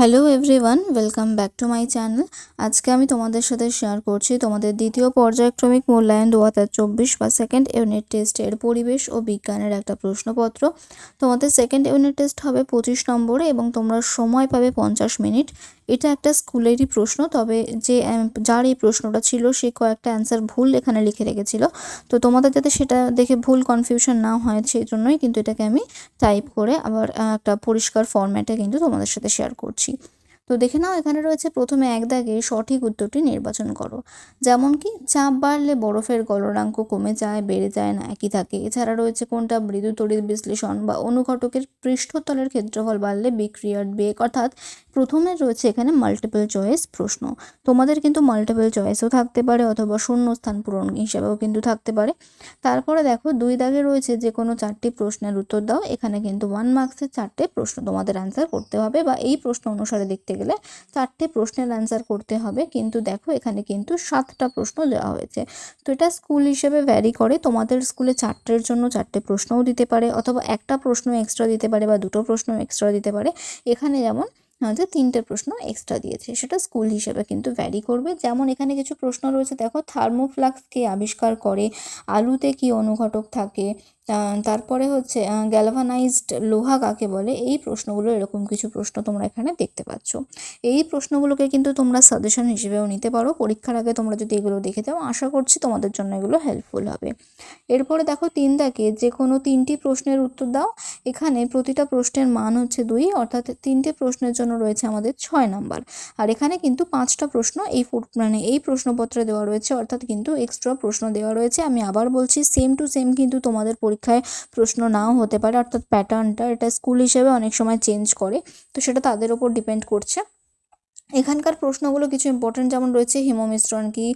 Hello everyone, welcome back to my channel. আজকে আমি তোমাদের সাথে শেয়ার করছি তোমাদের দ্বিতীয় পর্যায়ক্রমিক মূল্যায়ন দু হাজার চব্বিশ বা সেকেন্ড ইউনিট টেস্টের পরিবেশ ও বিজ্ঞানের একটা প্রশ্নপত্র। তোমাদের সেকেন্ড ইউনিট টেস্ট হবে পঁচিশ নম্বরে এবং তোমরা সময় পাবে পঞ্চাশ মিনিট। এটা একটা স্কুলেরই প্রশ্ন, তবে যে যার এই প্রশ্নটা ছিল সে কয়েকটা অ্যান্সার ভুল এখানে লিখে রেখেছিল। তো তোমাদের যাতে সেটা দেখে ভুল কনফিউশন না হয় সেই জন্যই কিন্তু এটাকে আমি টাইপ করে আবার একটা পরিষ্কার ফরম্যাটে কিন্তু তোমাদের সাথে শেয়ার করছি। আসি তো দেখে নাও, এখানে রয়েছে প্রথমে এক দাগে সঠিক উত্তরটি নির্বাচন করো। যেমন কি, চাপ বাড়লে বরফের গলনাঙ্ক কমে যায়, বেড়ে যায় না, একই থাকে। এছাড়া রয়েছে কোনটা, মৃদু তড়িৎ বিশ্লেষণ বা অনুঘটকের পৃষ্ঠতলের ক্ষেত্রফল বাড়লে বিক্রিয়ার বেগ। অর্থাৎ প্রথমে রয়েছে এখানে মাল্টিপল চয়েস প্রশ্ন। তোমাদের কিন্তু মাল্টিপল চয়েসও থাকতে পারে অথবা শূন্য স্থান পূরণ হিসাবেও কিন্তু থাকতে পারে। তারপরে দেখো, দুই দাগে রয়েছে যে কোনো চারটি প্রশ্নের উত্তর দাও। এখানে কিন্তু ওয়ান মার্কসের চারটে প্রশ্ন তোমাদের অ্যান্সার করতে হবে বা এই প্রশ্ন অনুসারে দেখতে গেলে চারটে প্রশ্নের অ্যান্সার করতে হবে। কিন্তু দেখো, এখানে কিন্তু সাতটা প্রশ্ন দেওয়া হয়েছে। তো এটা স্কুল হিসেবে ভ্যারি করে। তোমাদের স্কুলে চারটের জন্য চারটে প্রশ্নও দিতে পারে অথবা একটা প্রশ্ন এক্সট্রা দিতে পারে বা দুটো প্রশ্ন এক্সট্রা দিতে পারে। এখানে যেমন হয়তো তিনটে প্রশ্ন এক্সট্রা দিয়েছে, সেটা স্কুল হিসেবে কিন্তু ভ্যারি করবে। যেমন এখানে কিছু প্রশ্ন রয়েছে, দেখো থার্মোফ্লাক্স কে আবিষ্কার করে, আলুতে কি অনুঘটক থাকে তারপরে হচ্ছে গ্যালভানাইজড লোহা কাকে বলে? এই প্রশ্নগুলো এরকম কিছু প্রশ্ন তোমরা এখানে দেখতে পাচ্ছ। এই প্রশ্নগুলোকে কিন্তু তোমরা সাজেশন হিসেবেও নিতে পারো। পরীক্ষার আগে তোমরা যদি এগুলো দেখে যাও আশা করছি তোমাদের জন্য এগুলো হেল্পফুল হবে। এরপরে দেখো, তিন দাকে যে কোনো তিনটি প্রশ্নের উত্তর দাও। এখানে প্রতিটা প্রশ্নের মান হচ্ছে দুই, অর্থাৎ তিনটে প্রশ্নের জন্য রয়েছে আমাদের ছয় নাম্বার। আর এখানে কিন্তু পাঁচটা প্রশ্ন এই ফুট- মানে এই প্রশ্নপত্রে দেওয়া রয়েছে, অর্থাৎ কিন্তু এক্সট্রা প্রশ্ন দেওয়া রয়েছে। আমি আবার বলছি সেম টু সেম কিন্তু তোমাদের পরীক্ষায় প্রশ্ন নাও হতে পারে, অর্থাৎ প্যাটার্নটা এটা স্কুল হিসেবে অনেক সময় চেঞ্জ করে। তো সেটা তাদের ওপর ডিপেন্ড করছে। এখানকার প্রশ্নগুলো কিছু ইম্পর্টেন্ট যেমন রয়েছে, হিমমিশ্রণ কি,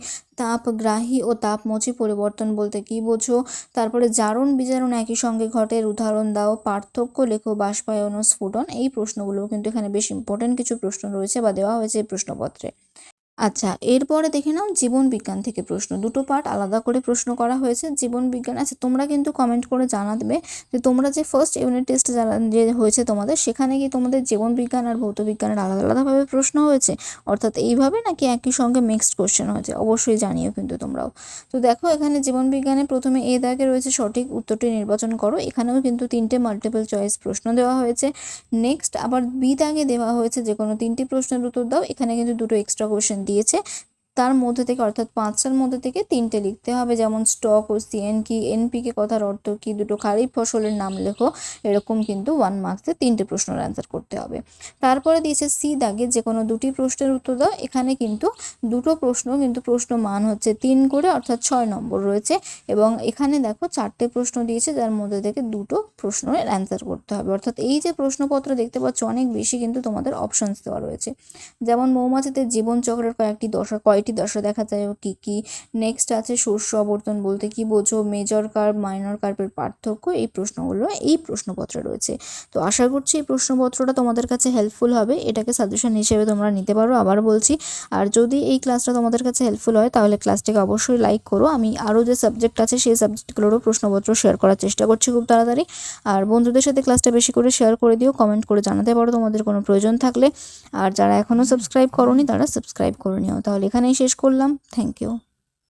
তাপগ্রাহী ও তাপমোচী পরিবর্তন বলতে কি বোঝো? তারপরে জারণ বিজারণ একই সঙ্গে ঘটে, উদাহরণ দাও, পার্থক্য লেখো, বাষ্পায়ন ও স্ফুটন, এই প্রশ্নগুলো কিন্তু এখানে বেশ ইম্পর্টেন্ট কিছু প্রশ্ন রয়েছে বা দেওয়া হয়েছে এই প্রশ্নপত্রে। আচ্ছা এরপরে দেখে নাও জীবন বিজ্ঞান থেকে প্রশ্ন। দুটো পার্ট আলাদা করে প্রশ্ন করা হয়েছে। জীবন বিজ্ঞান আচ্ছা তোমরা কিন্তু কমেন্ট করে জানা জানাবে যে তোমরা যে ফার্স্ট ইউনিট টেস্ট যে হয়েছে তোমাদের, সেখানে কি তোমাদের জীবন বিজ্ঞান আর ভৌত বিজ্ঞানের আলাদা আলাদাভাবে প্রশ্ন হয়েছে? অর্থাৎ এইভাবে নাকি একই সঙ্গে মিক্সড কোশ্চেন হয়েছে? অবশ্যই জানিও কিন্তু তোমরাও। তো দেখো, এখানে জীবন বিজ্ঞানে প্রথমে এ দাগে রয়েছে সঠিক উত্তরটি নির্বাচন করো। এখানেও কিন্তু তিনটে মাল্টিপল চয়েস প্রশ্ন দেওয়া হয়েছে। নেক্সট আবার বি দাগে দেওয়া হয়েছে যে কোনো তিনটি প্রশ্নের উত্তর দাও। এখানে কিন্তু দুটো এক্সট্রা কোশ্চেন দিয়েছে তার মধ্যে থেকে, অর্থাৎ পাঁচটার মধ্যে থেকে তিনটে লিখতে হবে। যেমন স্টক ও সিএন কি এনপিকে কথার অর্থ কি? দুটো খারিফ ফসলের নাম লেখো। এরকম কিন্তু ওয়ান মার্কসে তিনটে প্রশ্নের অ্যান্সার করতে হবে। তারপরে দিয়েছে সি দাগে যে কোনো দুটি প্রশ্নের উত্তর দাও। এখানে কিন্তু দুটো প্রশ্ন, কিন্তু প্রশ্ন মান হচ্ছে তিন করে, অর্থাৎ ছয় নম্বর রয়েছে। এবং এখানে দেখো চারটে প্রশ্ন দিয়েছে, যার মধ্যে থেকে দুটো প্রশ্নের অ্যান্সার করতে হবে। অর্থাৎ এই যে প্রশ্নপত্র দেখতে পাচ্ছ, অনেক বেশি কিন্তু তোমাদের অপশনস দেওয়া রয়েছে। যেমন মৌমাছিদের জীবনচক্রের কয়েকটি দশা কয়টি দশা দেখা যায় কী কী নেক্সট আছে? শস্য আবর্তন বলতে কি বোঝো? মেজর কার্ভ মাইনর কার্ভের পার্থক্য? এই প্রশ্নগুলো, এই প্রশ্নপত্রে রয়েছে। তো আশা করছি এই প্রশ্নপত্রটা তোমাদের কাছে হেল্পফুল হবে। এটাকে সাজেশন হিসেবে তোমরা নিতে পারো, আবার বলছি। আর যদি এই ক্লাসটা তোমাদের কাছে হেল্পফুল হয়, তাহলে ক্লাসটিকে অবশ্যই লাইক করো। আমি আরও যে সাবজেক্ট আছে, সেই সাবজেক্টগুলোরও প্রশ্নপত্র শেয়ার করার চেষ্টা করছি খুব তাড়াতাড়ি। আর বন্ধুদের সাথে ক্লাসটা বেশি করে শেয়ার করে দিও কমেন্ট করে জানাতে পারো তোমাদের কোনো প্রয়োজন থাকলে। আর যারা এখনও সাবস্ক্রাইব করোনি, তারা সাবস্ক্রাইব করে নিও। তাহলে এখানেই শেষ করলাম থ্যাংক ইউ